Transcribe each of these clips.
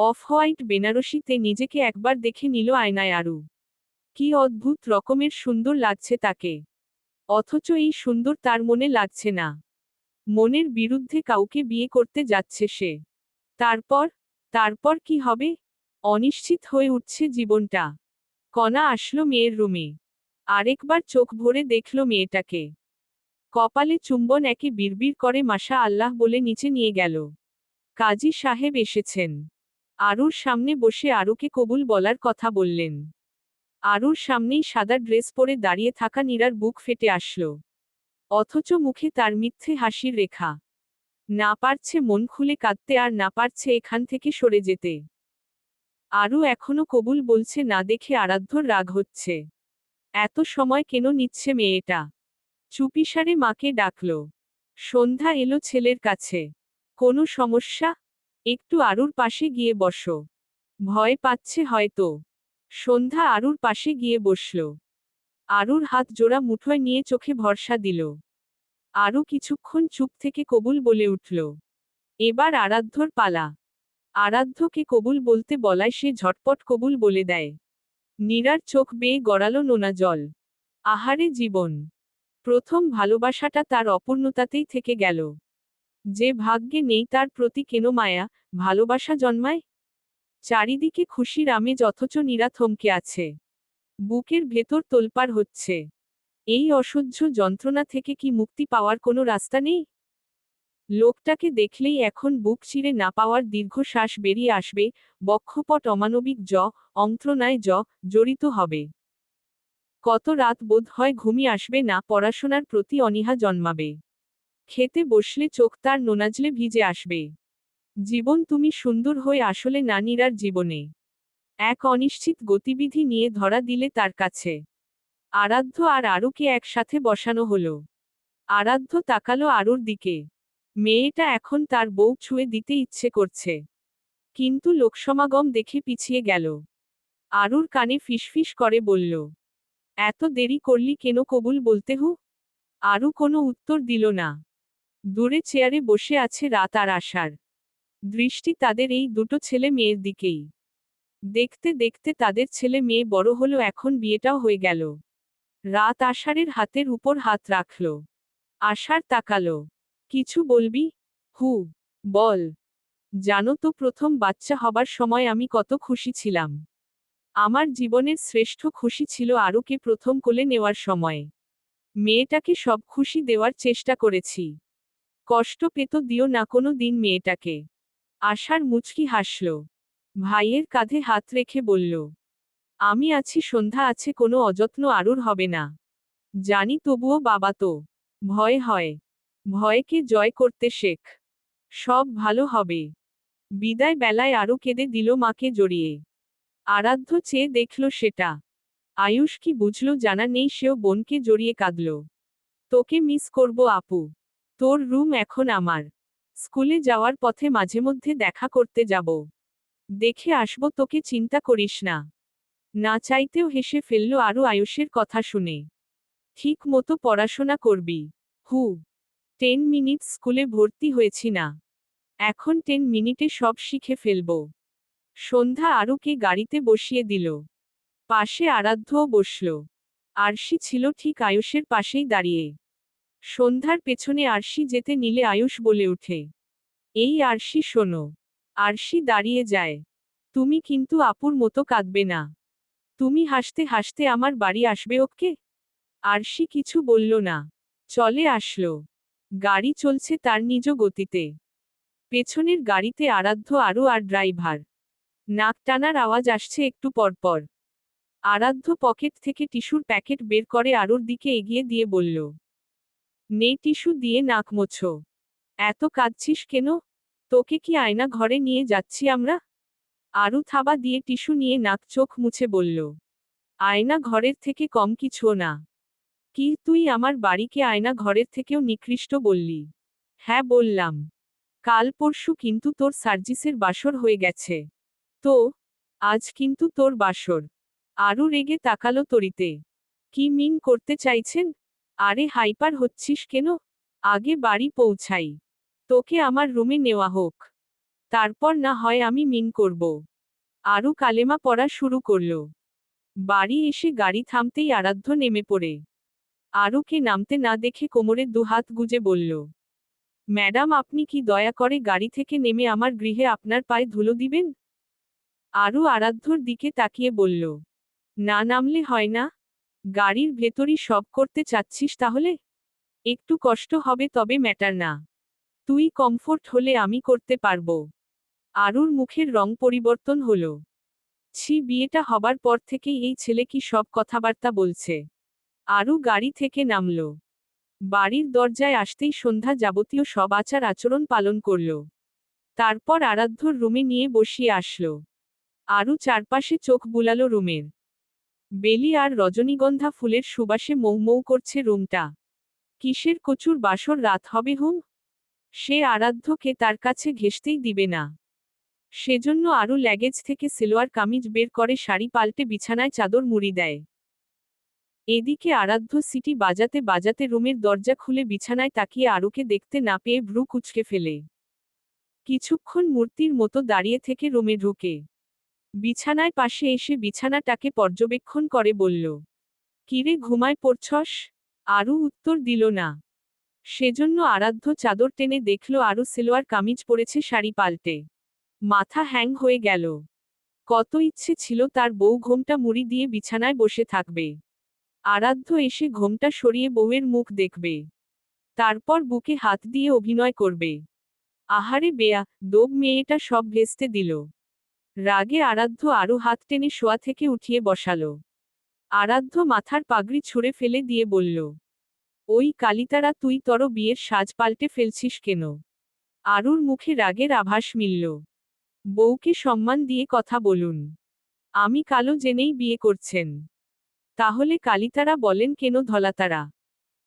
Off white বেনারসিতে নিজেকে একবার দেখে নিল আয়নায় আরু। কি অদ্ভুত রকমের সুন্দর লাগছে তাকে। অথচ এই সুন্দর তার মনে লাগছে না। মনের বিরুদ্ধে কাউকে বিয়ে করতে যাচ্ছে সে। তারপর? তারপর কি হবে? অনিশ্চিত হয়ে উঠছে জীবনটা। কণা আসলো মেয়ের রুমে। আরেকবার চোখ ভরে দেখল মেয়েটাকে। কপালে চুম্বন একে বিড়বিড় করে মাশা আল্লাহ বলে নিচে নিয়ে গেল। কাজী সাহেব এসেছেন। আরুর সামনে বসে আরুকে কবুল বলার কথা বললেন। আরুর সামনেই সাদা ড্রেস পরে দাঁড়িয়ে থাকা নীরার বুক ফেটে আসল। অথচ মুখে তার মিথ্যে হাসির রেখা। না পারছে মন খুলে কাঁদতে আর না পারছে এখান থেকে সরে যেতে। আরও এখনও কবুল বলছে না দেখে আরাধ্যর রাগ হচ্ছে। এত সময় কেন নিচ্ছে মেয়েটা? চুপিসারে মাকে ডাকল। সন্ধ্যা এলো ছেলের কাছে। কোনো সমস্যা? একটু আরুর পাশে গিয়ে বসো। ভয় পাচ্ছে হয়তো। সন্ধ্যা আরুর পাশে গিয়ে বসল। আরুর হাত জোড়া মুঠোয় নিয়ে চোখে ভরসা দিল। আরও কিছুক্ষণ চুপ থেকে কবুল বলে উঠল। এবার আরাধ্যর পালা। আরাধ্যকে কবুল বলতে বলায় সে ঝটপট কবুল বলে দেয়। নীরার চোখ বেয়ে গড়ালো নোনা জল। আহারে জীবন। প্রথম ভালোবাসাটা তার অপূর্ণতাতেই থেকে গেল। যে ভাগ্যে নেই তার প্রতি কেন মায়া, ভালোবাসা জন্মায়? চারিদিকে খুশির আমেজ অথচ নীরা থমকে আছে। বুকের ভেতর তোলপাড় হচ্ছে। এই অসহ্য যন্ত্রণা থেকে কি মুক্তি পাওয়ার কোনো রাস্তা নেই? লোকটাকে দেখলেই এখন বুক চিরে না পাওয়ার দীর্ঘশ্বাস বেরিয়ে আসবে, বক্ষপট অমানবিক জ, অন্ত্রণায় জ, জড়িত হবে। কত রাত বোধ হয় ঘুমিয়ে আসবে না পড়াশোনার প্রতি অনীহা জন্মাবে। খেতে বসলে চোখ তার নোনাজলে ভিজে আসবে। জীবন তুমি সুন্দর হয়ে আসলে নানিরার জীবনে। এক অনিশ্চিত গতিবিধি নিয়ে ধরা দিলে তার কাছে। আরাধ্য আর আরুকে একসাথে বসানো হলো। আরাধ্য তাকালো আরুর দিকে। মেয়েটা এখন তার বউ ছুঁয়ে দিতে ইচ্ছে করছে। কিন্তু লোকসমাগম দেখে পিছিয়ে গেল। আরুর কানে ফিসফিস করে বলল, এত দেরি করলি কেন কবুল বলতে হু? আরু কোনো উত্তর দিল না। দূরে চেয়ারে বসে আছে রাত আর আশার দৃষ্টি তাদের এই দুটো ছেলে মেয়ের দিকেই। দেখতে দেখতে তাদের ছেলে মেয়ে বড় হলো, এখন বিয়েটাও হয়ে গেল। রাত আষাঢ়ের হাতের উপর হাত রাখল। আষাঢ় তাকালো। কিছু বলবি? হু, বল। জানো তো প্রথম বাচ্চা হবার সময় আমি কত খুশি ছিলাম। আমার জীবনের শ্রেষ্ঠ খুশি ছিল আরোকে প্রথম কোলে নেওয়ার সময়। মেয়েটাকে সব খুশি দেওয়ার চেষ্টা করেছি। কষ্ট পেত দিও না কোনো দিন মেয়েটাকে। আশার মুচকি হাসল। ভাইয়ের কাঁধে হাত রেখে বলল, আমি আছি, সন্ধ্যা আছে, কোনো অযত্ন আরুর হবে না। জানি তবুও বাবা তো, ভয় হয়। ভয়কে জয় করতে শেখ। সব ভালো হবে। বিদায় বেলায় আরও কেঁদে দিল মাকে জড়িয়ে। আরাধ্য চেয়ে দেখল সেটা। আয়ুষ কি বুঝল জানা নেই, সেও বোনকে জড়িয়ে কাঁদল। তোকে মিস করব আপু। তোর রুম এখন আমার। স্কুলে যাওয়ার পথে মাঝে মধ্যে দেখা করতে যাব। দেখে আসব, তোকে চিন্তা করিস না। না চাইতেও হেসে ফেলল আরও আয়ুষের কথা শুনে। ঠিক মতো পড়াশোনা করবি। হু। টেন মিনিট স্কুলে ভর্তি হয়েছি না। এখন টেন মিনিটে সব শিখে ফেলব। সন্ধ্যা আরুকে গাড়িতে বসিয়ে দিল। পাশে আরাধ্যও বসল। আরশি ছিল ঠিক আয়ুষের পাশেই দাঁড়িয়ে। সন্ধ্যার পেছনে আরশি যেতে নিলে আয়ুষ বলে ওঠে। এই আরশি, শোনো। আরশি দাঁড়িয়ে যায়। তুমি কিন্তু আপুর মতো কাঁদবে না। তুমি হাসতে হাসতে আমার বাড়ি আসবে, ওকে? আরশি কিছু বলল না। চলে আসলো। গাড়ি চলছে তার নিজ গতিতে। পেছনের গাড়িতে আরাধ্য আরও আর ড্রাইভার। নাক টানার আওয়াজ আসছে একটু পরপর। আরাধ্য পকেট থেকে টিস্যুর প্যাকেট বের করে আরুর দিকে এগিয়ে দিয়ে বলল নে টিস্যু দিয়ে নাক মোছো। এত কাঁদছিস কেন? তোকে কি আয়না ঘরে নিয়ে যাচ্ছি আমরা? আরু থাবা দিয়ে টিস্যু নিয়ে নাক চোখ মুছে বলল, আয়না ঘরের থেকে কম কিছু না। কি তুই আমার বাড়িকে আয়না ঘরের থেকেও নিকৃষ্ট বললি? হ্যাঁ বললাম। কাল পরশু কিন্তু তোর সার্জিসের বাসর হয়ে গেছে। তো, আজ কিন্তু তোর বাসর। আরু রেগে তাকালো তরিতে কি মিন করতে চাইছেন? আরে হাইপার হচ্ছিস কেন? আগে বাড়ি পৌঁছাই। তোকে আমার রুমে নেওয়া হোক। তারপর না হয় আমি মিন করব। আরও কালেমা পড়া শুরু করল। বাড়ি এসে গাড়ি থামতেই আরাধ্য নেমে পড়ে। আরুকে নামতে না দেখে কোমরে দুহাত গুজে বলল, ম্যাডাম, আপনি কি দয়া করে গাড়ি থেকে নেমে আমার গৃহে আপনার পায়ে ধুলো দিবেন? আরও আরাধ্যর দিকে তাকিয়ে বলল, না, নামলে হয় না। গাড়ির ভেতরই সব করতে চাচ্ছিস তাহলে? একটু কষ্ট হবে তবে ম্যাটার না। তুই কমফোর্ট হলে আমি করতে পারব। আরুর মুখের রং পরিবর্তন হল। ছি, বিয়েটা হবার পর থেকেই এই ছেলে কি সব কথাবার্তা বলছে? আরু গাড়ি থেকে নামল। বাড়ির দরজায় আসতেই সন্ধ্যা যাবতীয় সব আচার আচরণ পালন করল। তারপর আরাধ্যর রুমে নিয়ে বসিয়ে আসলো। আরু চারপাশে চোখ বুলালো রুমের। বেলি আর রজনীগন্ধা ফুলের সুবাসে মৌ মৌ করছে রুমটা। কিসের কচুর বাসর রাত হবে হুম? সে আরাধ্যকে তার কাছে ঘেসতেই দিবে না। সেজন্য আরও ল্যাগেজ থেকে সেলোয়ার কামিজ বের করে শাড়ি পাল্টে বিছানায় চাদর মুড়ি দেয়। এদিকে আরাধ্য সিটি বাজাতে বাজাতে রুমের দরজা খুলে বিছানায় তাকিয়ে আরুকে দেখতে না পেয়ে ভ্রু কুচকে ফেলে। কিছুক্ষণ মূর্তির মতো দাঁড়িয়ে থেকে রুমে ঢুকে। বিছানায় পাশে এসে বিছানাটাকে পর্যবেক্ষণ করে বলল, কিরে ঘুমায় পড়ছস? আরু উত্তর দিল, না। সেজন্য আরাধ্য চাদর টেনে দেখল আরু সেলোয়ার কামিজ পরেছে শাড়ি পাল্টে। মাথা হ্যাং হয়ে গেল। কত ইচ্ছে ছিল তার বউ ঘোমটা মুড়ি দিয়ে বিছানায় বসে থাকবে। আরাধ্য এসে ঘোমটা সরিয়ে বউয়ের মুখ দেখবে। তারপর বুকে হাত দিয়ে অভিনয় করবে। আহারে বেয়া দোব মেয়েটা সব ভেস্তে দিল। রাগে আরাধ্য আরও হাত টেনে শোয়া থেকে উঠিয়ে বসালো। আরাধ্য মাথার পাগড়ি ছুঁড়ে ফেলে দিয়ে বলল, ওই কালিতারা, তুই তর বিয়ের সাজ পাল্টে ফেলছিস কেন? আরুর মুখে রাগের আভাস মিলল। বউকে সম্মান দিয়ে কথা বলুন। আমি কালো জেনেই বিয়ে করছেন। তাহলে কালিতারা বলেন কেন ধলাতারা?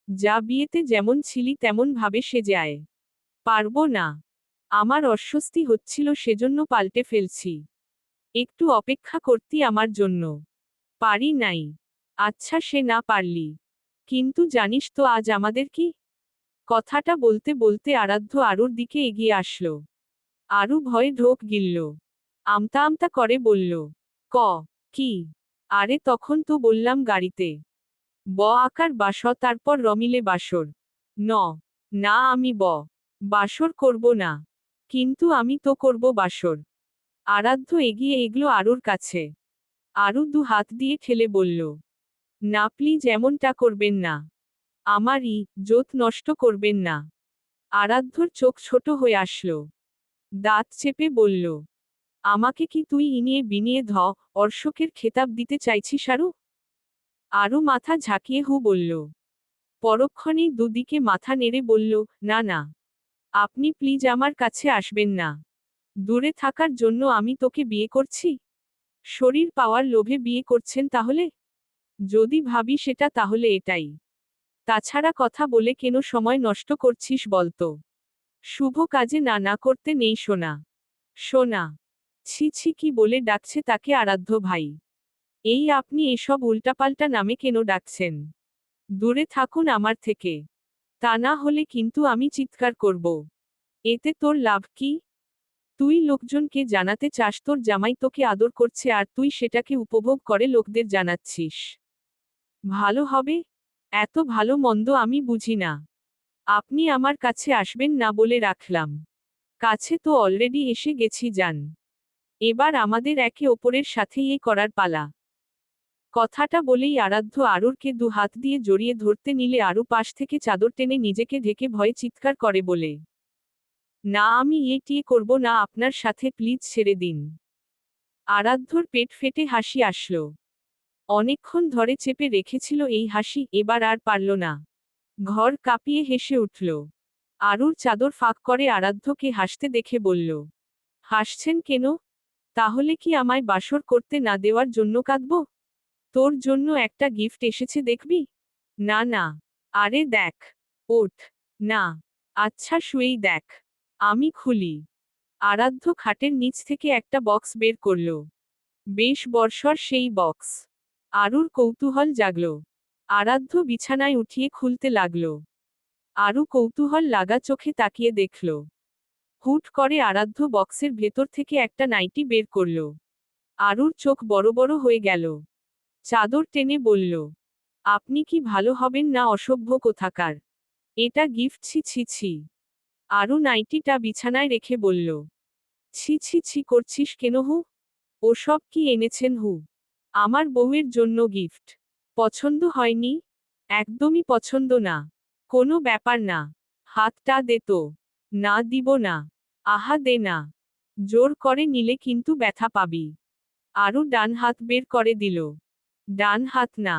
যা বিয়েতে যেমন ছিলি তেমন ভাবে সে যায় পারব না। আমার অস্বস্তি হচ্ছিল সেজন্য পাল্টে ফেলছি। একটু অপেক্ষা করতি আমার জন্য। পারি নাই। আচ্ছা সে না পারলি। কিন্তু জানিস তো আজ আমাদের কি? কথাটা বলতে বলতে আরাধ্য আরুর দিকে এগিয়ে আসলো। আরু ভয়ে ঢোক গিলল। আমতা আমতা করে বলল, ক, কি? আরে, তখন তো বললাম গাড়িতে। ব আকার বাস তারপর রমিলে বাসর। ন, না আমি ব। বাসর করব না। কিন্তু আমি তো করব বাসর। আরাধ্য এগিয়ে এগলো আরুর কাছে। আরু দু হাত দিয়ে ঠেলে বলল না প্লিজ এমনটা করবেন না, আমারই জোত নষ্ট করবেন না। আরাধ্যর চোখ ছোট হয়ে আসলো। দাঁত চেপে বলল, আমাকে কি তুই ইনিয়ে বিনিয়ে ধ, অর্শকের খেতাব দিতে চাইছিস আরু? আরও মাথা ঝাঁকিয়ে হু বলল, পরক্ষণেই দুদিকে মাথা নেড়ে বলল, না না, আপনি প্লিজ আমার কাছে আসবেন না। দূরে থাকার জন্য আমি তোকে বিয়ে করছি? শরীর পাওয়ার লোভে বিয়ে করছেন তাহলে? যদি ভাবি সেটা তাহলে এটাই। তাছাড়া কথা বলে কেন সময় নষ্ট করছিস বলতো শুভ কাজে না না করতে নেই সোনা। সোনা। ছি ছি, কি বলে ডাকছে তাকে আরাধ্য ভাই। এই আপনি এসব উল্টাপাল্টা নামে কেন ডাকছেন? দূরে থাকুন আমার থেকে। তা না হলে কিন্তু আমি চিৎকার করব। এতে তোর লাভ কি? তুই লোকজনকে জানাতে চাস, তোর জামাই তোকে আদর করছে আর তুই সেটাকে উপভোগ করে লোকদের জানাচ্ছিস। ভালো হবে? এত ভালো মন্দ আমি বুঝি না। আপনি আমার কাছে আসবেন না বলে রাখলাম। কাছে তো অলরেডি এসে গেছি, যান। এবার আমাদের একে ওপরের সাথেই এ করার পালা। কথাটা বলেই আরাধ্য আরুরকে দু হাত দিয়ে জড়িয়ে ধরতে নিলে আরু পাশ থেকে চাদর টেনে নিজেকে ঢেকে ভয়ে চিৎকার করে বলে না আমি এটিয়ে করব না আপনার সাথে প্লিজ ছেড়ে দিন। আরাধ্যর পেট ফেটে হাসি আসলো। অনেকক্ষণ ধরে চেপে রেখেছিল এই হাসি, এবার আর পারল না। ঘর কাঁপিয়ে হেসে উঠল। আরুর চাদর ফাঁক করে আরাধ্যকে হাসতে দেখে বলল, হাসছেন কেন? তাহলে কি আমায় বাসর করতে না দেওয়ার জন্য কাঁদব? তোর জন্য একটা গিফট এসেছে দেখবি? না না। আরে দেখ, ওঠ, না। আচ্ছা শুয়েই দেখ। আমি খুলি। আরাধ্য খাটের নিচ থেকে একটা বক্স বের করল। বেশ বর্ষর সেই বক্স। আরুর কৌতূহল জাগল। আরাধ্য বিছানায় উঠিয়ে খুলতে লাগল। আরু কৌতূহল লাগা চোখে তাকিয়ে দেখল। হুট করে আরাধ্য বক্সের ভেতর থেকে একটা নাইটি বের করল। আরুর চোখ বড় বড় হয়ে গেল। চাদর টেনে বলল, আপনি কি ভালো হবেন না অসভ্য কোথাকার? এটা গিফট, ছি ছি ছি। আরু নাইটিটা বিছানায় রেখে বলল, ছি ছি ছি, করছিস কেন হু? ওসব কি এনেছেন হু? আমার বউয়ের জন্য গিফট। পছন্দ হয়নি? একদমই পছন্দ না। কোনো ব্যাপার না। হাতটা দে তো। না দিব না। আহা, দে না। জোর করে নিলে কিন্তু ব্যথা পাবি। আরও ডান হাত বের করে দিল। ডান হাত না।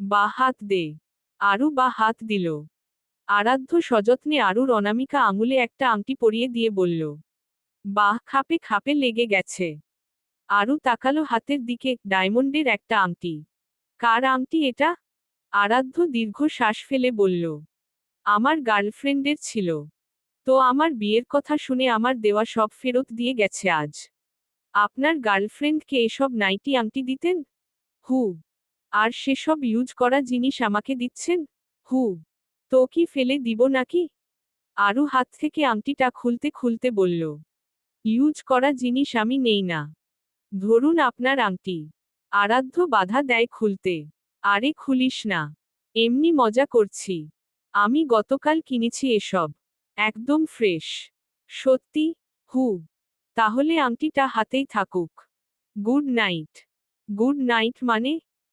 বা হাত দে। আরু বা হাত দিল। আরাধ্য সযত্নে আরুর অনামিকা আঙুলে একটা আংটি পরিয়ে দিয়ে বলল, বাহ, খাপে খাপে লেগে গেছে। আরু তাকালো হাতের দিকে, ডায়মন্ডের একটা আংটি। কার আংটি এটা? আরাধ্য দীর্ঘ শ্বাস ফেলে বলল, আমার গার্লফ্রেন্ডের ছিল। তো আমার বিয়ের কথা শুনে আমার দেওয়া সব ফেরত দিয়ে গেছে আজ। আপনার গার্লফ্রেন্ডকে এসব নাইটি আংটি দিতেন? হু। আর সেসব ইউজ করা জিনিস আমাকে দিচ্ছেন? হু। তো কি ফেলে দিব নাকি? আরও হাত থেকে আংটিটা খুলতে খুলতে বলল, ইউজ করা জিনিস আমি নেই না। ধরুন আপনার আংটি। আরাধ্য বাধা দেয় খুলতে। আরে খুলিস না। এমনি মজা করছি। আমি গতকাল কিনেছি এসব। একদম ফ্রেশ। সত্যি? হু। তাহলে আংটিটা হাতেই থাকুক। Good night. গুড নাইট মানে?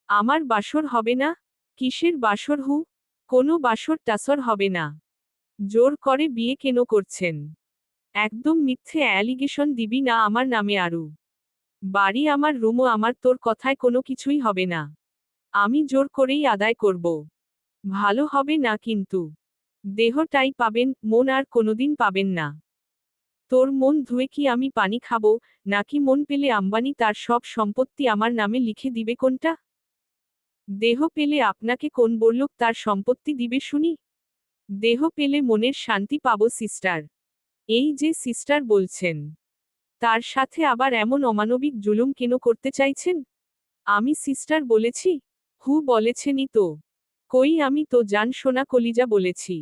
আমার বাসর হবে না? কিসের বাসর হু? কোনো বাসর টাসর হবে না। জোর করে বিয়ে কেন করছেন? একদম মিথ্যে অ্যালিগেশন দিবি না আমার নামে আরু। বাড়ি আমার, রুমও আমার, তোর কথায় কোনো কিছুই হবে না। আমি জোর করেই আদায় করব। ভালো হবে না কিন্তু। দেহটাই পাবেন, মন আর কোনোদিন পাবেন না। তোর মন ধুয়ে কি আমি পানি খাব, নাকি মন পেলে আম্বানি তার সব সম্পত্তি আমার নামে লিখে দিবে কোনটা? দেহ পেলে আপনাকে কোন বললুক তার সম্পত্তি দিবে শুনি? দেহ পেলে মনের শান্তি পাবো, সিস্টার। এই যে সিস্টার বলছেন, তার সাথে আবার এমন অমানবিক জুলুম কেন করতে চাইছেন? আমি সিস্টার বলেছি, হু বলেছেনই তো। কই আমি তো জান সোনা কলিজা বলেছি।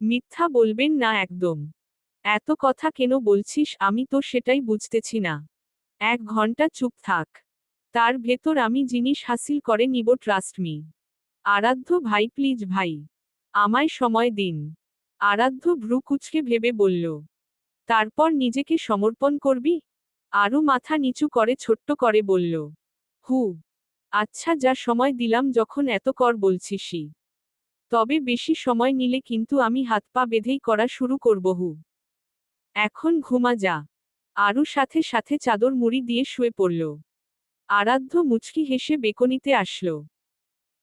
মিথ্যা বলবেন না একদম। এত কথা কেন বলছিস আমি তো সেটাই বুঝতেছি না। এক ঘণ্টা চুপ থাক। তার ভেতর আমি জিনিস হাসিল করে নিব ট্রাস্ট মি আরাধ্য ভাই প্লিজ ভাই। আমায় সময় দিন। আরাধ্য ভ্রু কুচকে ভেবে বলল, তারপর নিজেকে সমর্পণ করবি? আরও মাথা নিচু করে ছোট্ট করে বলল, হু। আচ্ছা যা সময় দিলাম যখন এত কর বলছিসই। তবে বেশি সময় নিলে কিন্তু আমি হাত পা বেঁধেই করা শুরু করব, হু। এখন ঘুমা যা। আরও সাথে সাথে চাদর মুড়ি দিয়ে শুয়ে পড়ল। আরাধ্য মুচকি হেসে বেকনিতে আসল।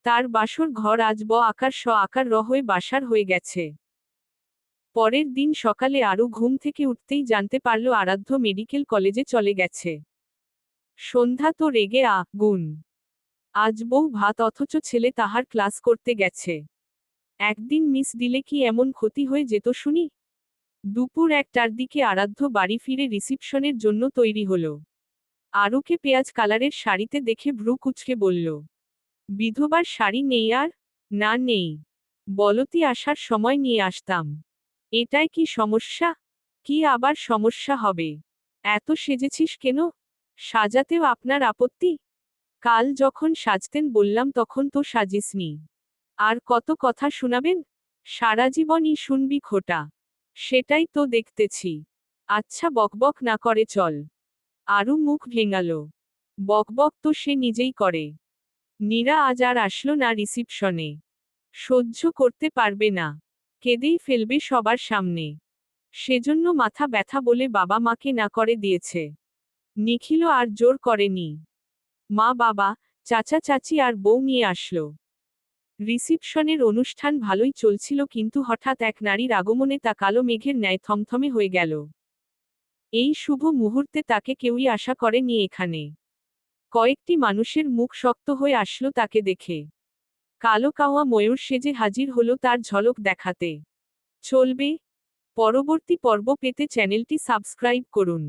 তার বাসর ঘর আজ ব আকার স আকার র হয়ে বাসার হয়ে গেছে। পরের দিন সকালে আরও ঘুম থেকে উঠতেই জানতে পারল আরাধ্য মেডিকেল কলেজে চলে গেছে। সন্ধ্যা তো রেগে আ, গুণ। আজ বউ ভাত অথচ ছেলে তাহার ক্লাস করতে গেছে। একদিন মিস দিলে কি এমন ক্ষতি হয়ে যেত শুনি? দুপুর একটার দিকে আরাধ্য বাড়ি ফিরে রিসিপশনের জন্য তৈরি হল। আরুকে পেঁয়াজ কালারের শাড়িতে দেখে ভ্রু কুচকে বলল, বিধবার শাড়ি নেই আর? না নেই। বলতি আসার সময় নিয়ে আসতাম। এটাই কি সমস্যা? কি আবার সমস্যা হবে? এত সেজেছিস কেন? সাজাতেও আপনার আপত্তি? কাল যখন সাজতেন বললাম তখন তো সাজিসনি। আর কত কথা শোনাবেন? সারা জীবনই শুনবি খোটা। সেটাই তো দেখতেছি। আচ্ছা বকবক না করে চল। আরও মুখ ভেঙালো। বকবক তো সে নিজেই করে। নীরা আজ আর আসলো না রিসিপশনে। সহ্য করতে পারবে না। কেঁদেই ফেলবে সবার সামনে। সেজন্য মাথা ব্যথা বলে বাবা মাকে না করে দিয়েছে। নিখিল আর জোর করেনি। মা, বাবা, চাচা, চাচি আর বউ নিয়ে আসলো। রিসিপশনের অনুষ্ঠান ভালোই চলছিল কিন্তু হঠাৎ এক নারীর আগমনে তা কালো মেঘের ন্যায় থমথমে হয়ে গেল। এই শুভ মুহূর্তে তাকে কেউই আশা করেনি এখানে। কয়েকটি মানুষের মুখ শক্ত হয়ে আসলো তাকে দেখে। কালো কাওয়া ময়ূর সেজে হাজির হলো তার ঝলক দেখাতে। চলবে। পরবর্তী পর্ব পেতে চ্যানেলটি সাবস্ক্রাইব করুন।